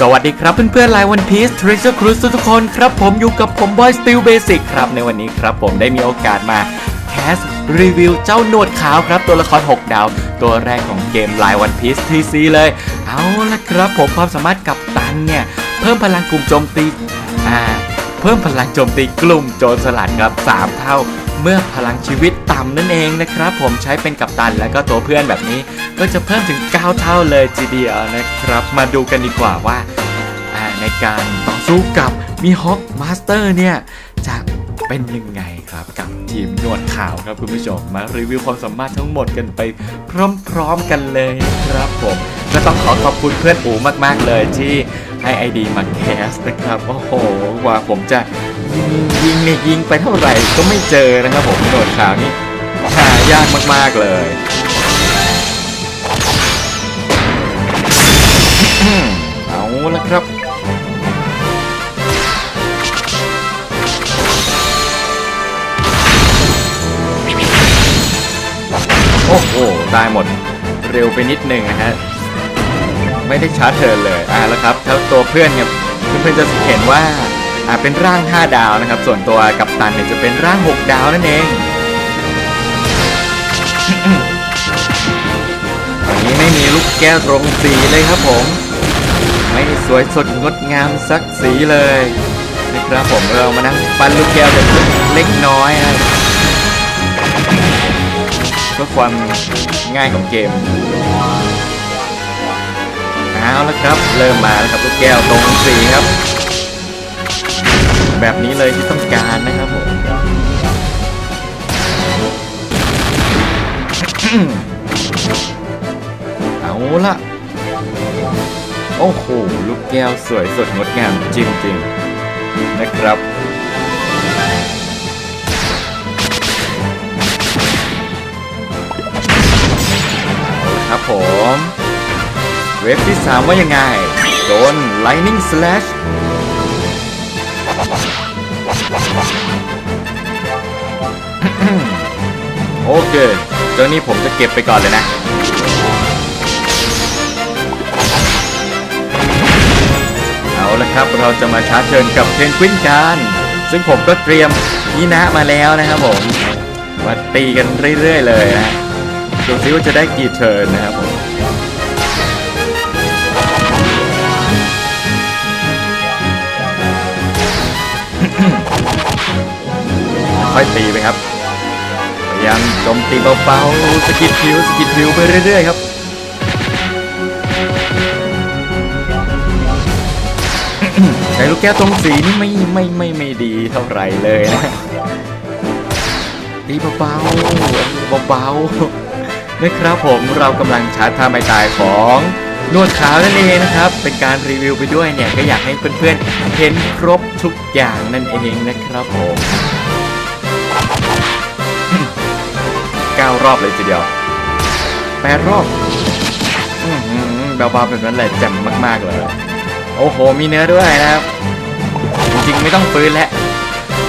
สวัสดีครับเพื่อนๆไลน์วันพีซทริ s เ r อร์ครูทุกคนครับผมอยู่กับผมบอยสติลเบสิกครับในวันนี้ครับผมได้มีโอกาสมาแคสรีวิวเจ้าหนวดขาวครับตัวละคร 6 ดาว ตัวแรกของเกมไลน์วันพีซทีซีเลย เอาละครับผมความสามารถกับตันเนี่ย เพิ่มพลังกลุ่มโจมตีอ่าเพิ่มพลังโจมตีกลุ่มโจรสลัดครับ 3 เท่า เมื่อพลังชีวิตต่ำนั่นเองนะครับ ผมใช้เป็นกัปตันแล้วก็ตัวเพื่อนแบบนี้ ก็จะเพิ่มถึง 9 เท่าเลยทีเดียวนะครับ มาดูกันดีกว่าว่าในการต่อสู้กับมีฮอ k มาสเตอร์เนี่ยจะเป็นยังไงครับกับทีมหนวดขาวครับคุณผู้ชมมารีวิวความสามารถทั้งหมดกันไปพร้อมๆกันเลยครับผมก็ต้องขอขอบคุณเพื่อนอูมากๆเลยที่ให้ไอดีมาแคสนะครับโอ้โหว่าผมจะ ยิงยิงเนี่ยยิงไปเท่าไหร่ก็ไม่เจอนะครับผมหนวดขาวนี่หายากมากๆเลยเอาละครับ โอ้โหได้หมดเร็วไปนิดนึงนะฮะไม่ได้ชาร์จเทินเลยอ่าแล้วครับถ้าตัวเพื่อนเนี่ยเพื่อนๆจะเห็นว่า เป็นร่าง 5 ดาวนะครับ ส่วนตัวกัปตันเนี่ยจะเป็นร่าง 6 ดาวนั่นเองตอนนี้ไม่มีลูกแก้วตรงสีเลยครับผม ไม่สวยสดงดงามสักสีเลยนะครับผมเรามานั่งปั้นลูกแก้วกันเล็กน้อยนะเพื่อความง่ายของเกมเอาละครับ เริ่มมาแล้วครับลูกแก้วตรงสีครับ แบบนี้เลยที่ต้องการนะครับผมเอาละโอ้โห ลูกแก้วสวยสดงดงามจริงๆ นะครับครับผม เวฟที่ 3 ว่ายังไง โดน Lightning Slash เคเจ้านี้ผมจะเก็บไปก่อนเลยนะ เอาละครับเราจะมาชาร์จเชิญกับเพนกวินกัน ซึ่งผมก็เตรียมยีนะมาแล้วนะครับผมมาตีกันเรื่อยๆเลยนะดูซิว่าจะได้กี่เทิร์นนะครับผมค่อยตีไปครับ ยายามโจมตีเบาๆสกิดผิวสกิดผิวไปเรื่อยๆครับใช้ลูกแก้วตรงสีนี่ไม่ไม่ไม่ไม่ดีเท่าไหร่เลยนะตีเบาๆเบาๆนะครับผมเรากำลังชาร์จท่าไม้ตายของนวดขาวนั่นเองนะครับ เป็นการรีวิวไปด้วยเนี่ย ก็อยากให้เพื่อนๆเห็นครบทุกอย่างนั่นเองนะครับผม เก้ารอบเลยทีเดียวแปดรอบเบาๆแบบนั้นแหละแจ่มมากๆเลย โอ้โห มีเนื้อด้วยนะครับ จริงๆไม่ต้องฟื้นแล้ว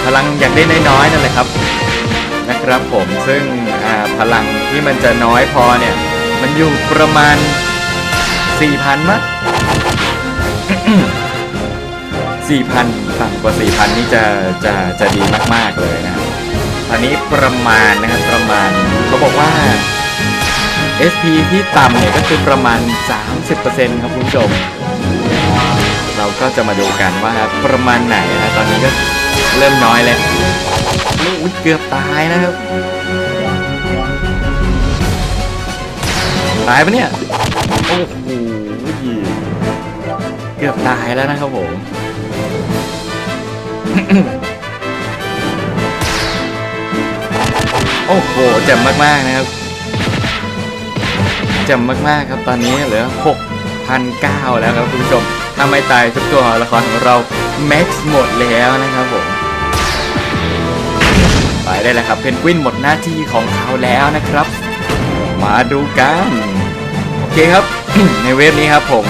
พลังอยากได้น้อยๆนั่นแหละครับ นะครับผมซึ่งพลังที่มันจะน้อยพอเนี่ย มันอยู่ประมาณ 4,000มั้ง4,000ต่ำกว่า 4,000 นี่จะจะจะดีมากๆเลยนะครับ ตอนนี้ประมาณนะครับประมาณเขาบอกว่า SP ที่ต่ำเนี่ยก็คือประมาณ 30%ครับคุณผู้ชม เราก็จะมาดูกันว่าประมาณไหนนะตอนนี้ก็เริ่มน้อยแล้วอุ๊ยเกือบตายนะครับ ตายปะเนี่ย โอ้โหเกือบตายแล้วนะครับผม โอ้โหเจ็บมากๆนะครับเจ็บมากๆครับตอนนี้เหลือ 6,009 แล้วครับคุณผู้ชมถ้าไม่ตายทุกตัวละครของเราแม็กซ์หมดแล้วนะครับผมไปได้แล้วครับเพนกวินหมดหน้าที่ของเขาแล้วนะครับ มาดูกันโอเคครับ ในเวฟนี้ครับผม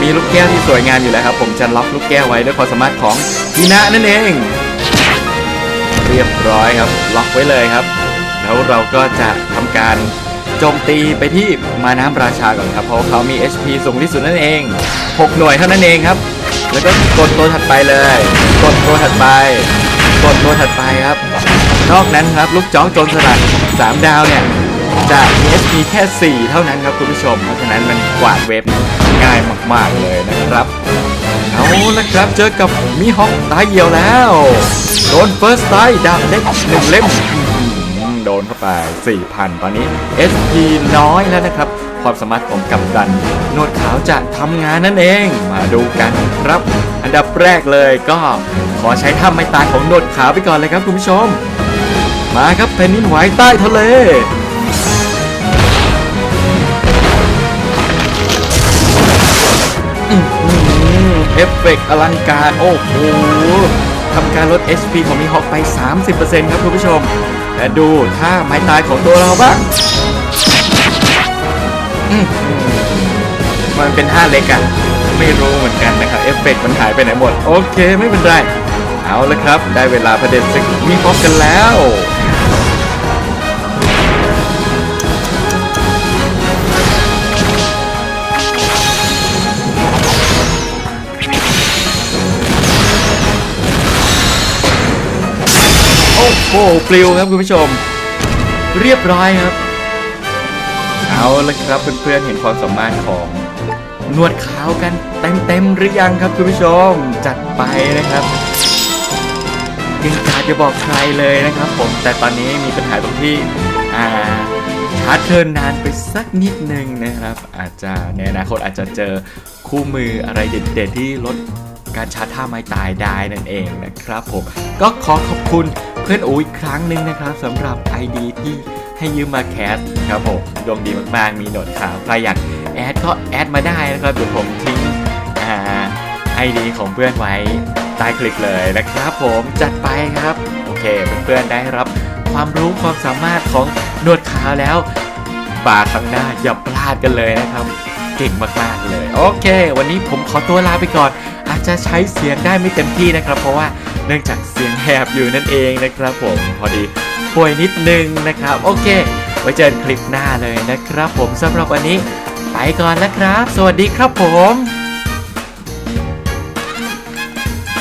มีลูกแก้วที่สวยงามอยู่แล้วครับ ผมจะล็อกลูกแก้วไว้ด้วยความสามารถของฮีนะนั่นเอง เรียบร้อยครับ ล็อกไว้เลยครับ แล้วเราก็จะทำการโจมตีไปที่มาน้ำราชาก่อนครับ เพราะเขามี HP สูงที่สุดนั่นเอง 6 หน่วยเท่านั้นเองครับ แล้วก็กดตัวถัดไปเลย กดตัวถัดไป กดตัวถัดไปครับ นอกนั้นครับลูกจ้องโจรสลัด3ดาวเนี่ยจะมี SP แค่ 4 เท่านั้นครับคุณผู้ชม เพราะฉะนั้นมันกวาดเวฟง่ายมาก ๆ เลยนะครับ เอาละครับเจอกับมีฮอกตายเหี่ยวแล้ว โดนเฟิร์สไตดาบเล็กหนึ่งเล่ม โดนเข้าไป 4,000 ตอนนี้ SP น้อยแล้วนะครับ ความสามารถของกัปตันนวดขาวจะทำงานนั่นเอง มาดูกันครับ อันดับแรกเลยก็ขอใช้ท่าไม้ตายของนวดขาวไปก่อนเลยครับคุณผู้ชม มาครับแผ่นดินไหวใต้ทะเลเอฟเฟกต์อลังการ โอ้โหทำการลด HP ของมีฮอกไป 30%ครับคุณผู้ชม และดูท่าไม้ตายของตัวเราบ้างมันเป็นท่าเล็กอะไม่รู้เหมือนกันนะครับ เอฟเฟกต์มันหายไปไหนหมด โอเคไม่เป็นไร เอาละครับ ได้เวลาประเด็นศึกมีฮอกกันแล้ว โอ้โหปลิวครับคุณผู้ชม เรียบร้อยครับ เอาละครับเพื่อนๆเห็นความสามารถของนวดขาวกันเต็มๆหรือยังครับคุณผู้ชมจัดไปนะครับยังกาจะบอกใครเลยนะครับ ผมแต่ตอนนี้มีปัญหาตรงที่อ่าชาร์จเทินนานไปสักนิดนึงนะครับ อาจจะในอนาคตอาจจะเจอคู่มืออะไรเด็ดๆที่ลดการชาร์จท่าไม้ตายได้นั่นเองนะครับผมก็ขอขอบคุณ เพื่อนอูอีกครั้งหนึ่งนะครับสำหรับ ID ที่ให้ยืมมาแคสครับผมดวงดีมากๆ มีโหนดขาวใครอยากแอดก็แอดมาได้นะครับเดี๋ยวผมทิ้งอ่า ID ของเพื่อนไว้ใต้คลิปเลยนะครับผมจัดไปครับ โอเคเพื่อนๆได้รับความรู้ความสามารถของหนวดขาวแล้วบาครั้งหน้าอย่าพลาดกันเลยนะครับ เก่งมากๆเลย โอเค วันนี้ผมขอตัวลาไปก่อน อาจจะใช้เสียงได้ไม่เต็มที่นะครับ เพราะว่าเนื่องจากเสียง แหบอยู่นั่นเองนะครับผมพอดีป่วยนิดนึงนะครับ โอเค ไว้เจอกันคลิปหน้าเลยนะครับผมสำหรับวันนี้ ไปก่อนแล้วครับ สวัสดีครับผม